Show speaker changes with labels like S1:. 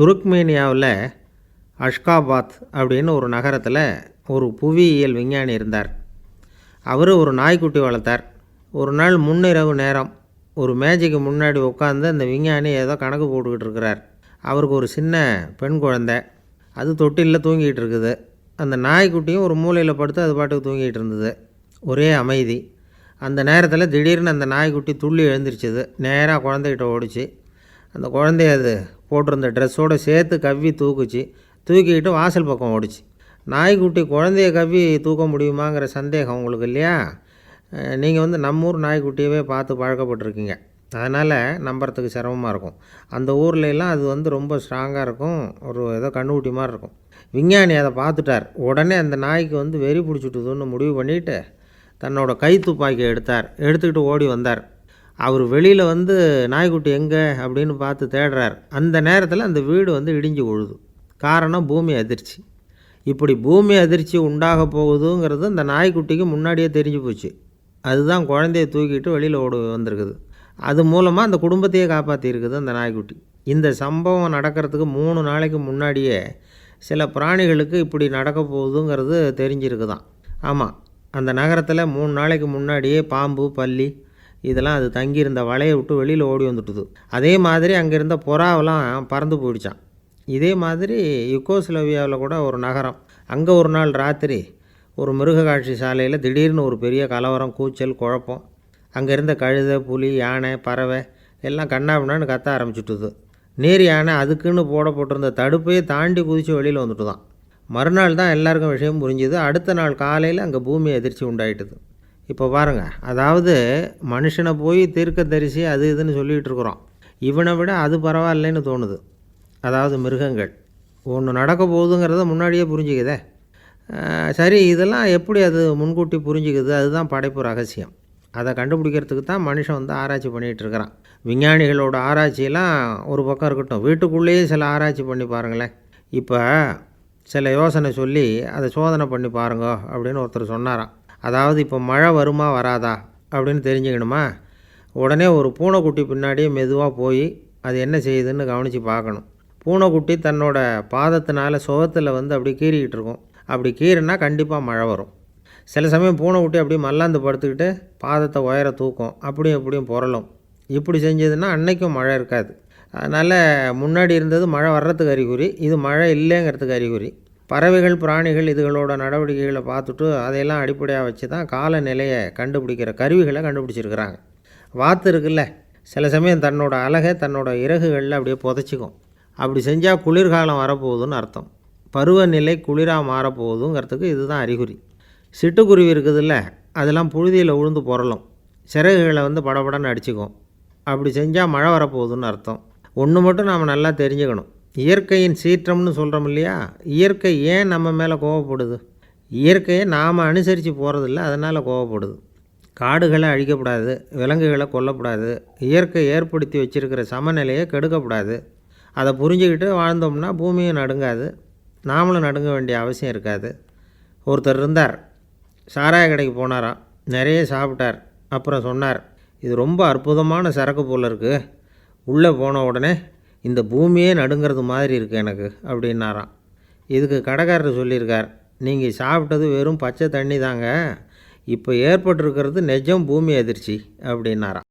S1: துருக்மேனியாவில் Ashgabat அப்படின்னு ஒரு நகரத்தில் ஒரு புவியியல் விஞ்ஞானி இருந்தார். அவர் ஒரு நாய்க்குட்டி வளர்த்தார். ஒரு நாள் முன்னிரவு நேரம் ஒரு மேஜைக்கு முன்னாடி உட்காந்து அந்த விஞ்ஞானி ஏதோ கணக்கு போட்டுக்கிட்டு இருக்கிறார். அவருக்கு ஒரு சின்ன பெண் குழந்தை. அது தொட்டிலில் தூங்கிட்டு இருக்குது. அந்த நாய்க்குட்டியும் ஒரு மூலையில் படுத்து அது பாட்டுக்கு தூங்கிட்டு இருந்தது. ஒரே அமைதி. அந்த நேரத்தில் திடீர்னு அந்த நாய்க்குட்டி துள்ளி எழுந்திரிச்சது. நேராக குழந்தைகிட்ட ஓடிச்சு. அந்த குழந்தைய அது போட்டிருந்த ட்ரெஸ்ஸோடு சேர்த்து கவ்வி தூக்குச்சு. தூக்கிக்கிட்டு வாசல் பக்கம் ஓடிச்சு. நாய்க்குட்டி குழந்தைய கவ்வி தூக்க முடியுமாங்கிற சந்தேகம் உங்களுக்கு இல்லையா? நீங்கள் வந்து நம்ம ஊர் நாய்க்குட்டியவே பார்த்து பழக்கப்பட்டிருக்கீங்க. அதனால் நம்புறதுக்கு சிரமமாக இருக்கும். அந்த ஊர்ல எல்லாம் அது வந்து ரொம்ப ஸ்ட்ராங்காக இருக்கும். ஒரு ஏதோ கண்ணுக்குட்டி மாதிரி இருக்கும். விஞ்ஞானி அதை பார்த்துட்டார். உடனே அந்த நாய்க்கு வந்து வெறி பிடிச்சிட்டுதுன்னு முடிவு பண்ணிவிட்டு தன்னோட கை துப்பாக்கியை எடுத்தார். எடுத்துக்கிட்டு ஓடி வந்தார். அவர் வெளியில் வந்து நாய்க்குட்டி எங்கே? அப்படின்னு பார்த்து தேடுறார். அந்த நேரத்தில் அந்த வீடு வந்து இடிஞ்சு விழுது காரணம் பூமி அதிர்ச்சி. இப்படி பூமி அதிர்ச்சி உண்டாக போகுதுங்கிறது அந்த நாய்க்குட்டிக்கு முன்னாடியே தெரிஞ்சு போச்சு. அதுதான் குழந்தைய தூக்கிட்டு வெளியில் ஓடு வந்திருக்குது. அது மூலமாக அந்த குடும்பத்தையே காப்பாற்றிருக்குது அந்த நாய்க்குட்டி. இந்த சம்பவம் நடக்கிறதுக்கு மூணு நாளைக்கு முன்னாடியே சில பிராணிகளுக்கு இப்படி நடக்க போகுதுங்கிறது தெரிஞ்சிருக்குதான். ஆமாம் அந்த நகரத்தில் மூணு நாளைக்கு முன்னாடியே பாம்பு பல்லி இதெல்லாம் அது தங்கியிருந்த வலையை விட்டு வெளியில் ஓடி வந்துட்டுது. அதே மாதிரி அங்கே இருந்த புறாவெல்லாம் பறந்து போயிடுச்சான் இதே மாதிரி யுகோஸ்லோவியாவில் கூட ஒரு நகரம். அங்கே ஒரு நாள் ராத்திரி ஒரு மிருக காட்சி சாலையில் திடீர்னு ஒரு பெரிய கலவரம் கூச்சல் குழப்பம். அங்கே இருந்த கழுதை புலி யானை பறவை எல்லாம் கண்ணாபின்னான்னு கத்த ஆரம்பிச்சுட்டுது. நீர் யானை அதுக்குன்னு போடப்பட்டிருந்த தடுப்பையே தாண்டி குதித்து வெளியில் வந்துட்டு தான் மறுநாள் தான் எல்லாருக்கும் விஷயம் புரிஞ்சுது. அடுத்த நாள் காலையில் அங்கே பூமி அதிர்ச்சி உண்டாயிட்டுது. இப்போ பாருங்கள் அதாவது மனுஷனை போய் தீர்க்க தரிசி அது இதுன்னு சொல்லிகிட்டு இருக்கிறோம். இவனை விட அது பரவாயில்லைன்னு தோணுது. அதாவது மிருகங்கள். ஒன்று நடக்க போகுதுங்கிறத முன்னாடியே புரிஞ்சுக்குதே. சரி இதெல்லாம் எப்படி அது முன்கூட்டி புரிஞ்சுக்குது? அதுதான் படைப்பு ரகசியம். அதை கண்டுபிடிக்கிறதுக்கு தான் மனுஷன் வந்து ஆராய்ச்சி பண்ணிகிட்டு இருக்கிறான். விஞ்ஞானிகளோட ஆராய்ச்சியெல்லாம் ஒரு பக்கம் இருக்கட்டும். வீட்டுக்குள்ளேயே சில ஆராய்ச்சி பண்ணி பாருங்களேன். இப்போ சில யோசனை சொல்லி அதை சோதனை பண்ணி பாருங்க அப்படின்னு ஒருத்தர் சொன்னாராம். அதாவது இப்போ மழை வருமா வராதா அப்படின்னு தெரிஞ்சுக்கணுமா? உடனே ஒரு பூனைக்குட்டி பின்னாடியே மெதுவாக போய் அது என்ன செய்யுதுன்னு கவனித்து பார்க்கணும். பூனைக்குட்டி தன்னோட பாதத்தினால சுகத்தில் வந்து அப்படி கீறிக்கிட்டு இருக்கும். அப்படி கீறினா கண்டிப்பாக மழை வரும். சில சமயம் பூனைக்குட்டி அப்படியே மல்லாந்து படுத்துக்கிட்டு பாதத்தை உயர தூக்கும். அப்படியும் இப்படியும் புரளும். இப்படி செஞ்சதுன்னா அன்னைக்கும் மழை இருக்காது. அதனால் முன்னாடி இருந்தது மழை வர்றதுக்கு அறிகுறி இது மழை இல்லைங்கிறதுக்கு அறிகுறி. பறவைகள் பிராணிகள் இதுகளோட நடவடிக்கைகளை பார்த்துட்டு அதையெல்லாம் அடிப்படையாக வச்சு தான் காலநிலையை கண்டுபிடிக்கிற கருவிகளை கண்டுபிடிச்சிருக்கிறாங்க. வாத்து இருக்குல்ல சில சமயம் தன்னோட அழகை தன்னோட இறகுகளில் அப்படியே புதைச்சிக்கும். அப்படி செஞ்சால் குளிர்காலம் வரப்போகுதுன்னு அர்த்தம். பருவநிலை குளிராக மாறப்போகுதுங்கிறதுக்கு இதுதான் அறிகுறி. சிட்டுக்குருவி இருக்குதுல்ல அதெல்லாம் புழுதியில் உழுந்து புரளும் சிறகுகளை வந்து படபடன்னு அடிச்சுக்கும். அப்படி செஞ்சால் மழை வரப்போகுதுன்னு அர்த்தம். ஒன்று மட்டும் நாம் நல்லா தெரிஞ்சுக்கணும். இயற்கையின் சீற்றம்னு சொல்கிறோம் இல்லையா? இயற்கை ஏன் நம்ம மேலே கோவப்படுது? இயற்கையை நாம் அனுசரித்து போகிறதில்ல அதனால் கோவப்படுது. காடுகளை அழிக்கக்கூடாது விலங்குகளை கொல்லக்கூடாது இயற்கை ஏற்படுத்தி வச்சுருக்கிற சமநிலையை கெடுக்கக்கூடாது அதை புரிஞ்சுக்கிட்டு வாழ்ந்தோம்னா பூமியும் நடுங்காது நாமளும் நடுங்க வேண்டிய அவசியம் இருக்காது. ஒருத்தர் இருந்தார் சாராய கடைக்கு போனாராம் நிறைய சாப்பிட்டார் அப்புறம் சொன்னார் இது ரொம்ப அற்புதமான சரக்கு போல் இருக்குது உள்ளே போன உடனே இந்த பூமியே நடுங்கிறது மாதிரி இருக்குது எனக்கு அப்படின்னாராம். இதுக்கு கடைக்காரர் சொல்லியிருக்கார் நீங்கள் சாப்பிட்டது வெறும் பச்சை தண்ணி தாங்க இப்போ ஏற்பட்டிருக்கிறது நெஜம் பூமி அதிர்ச்சி அப்படின்னாராம்.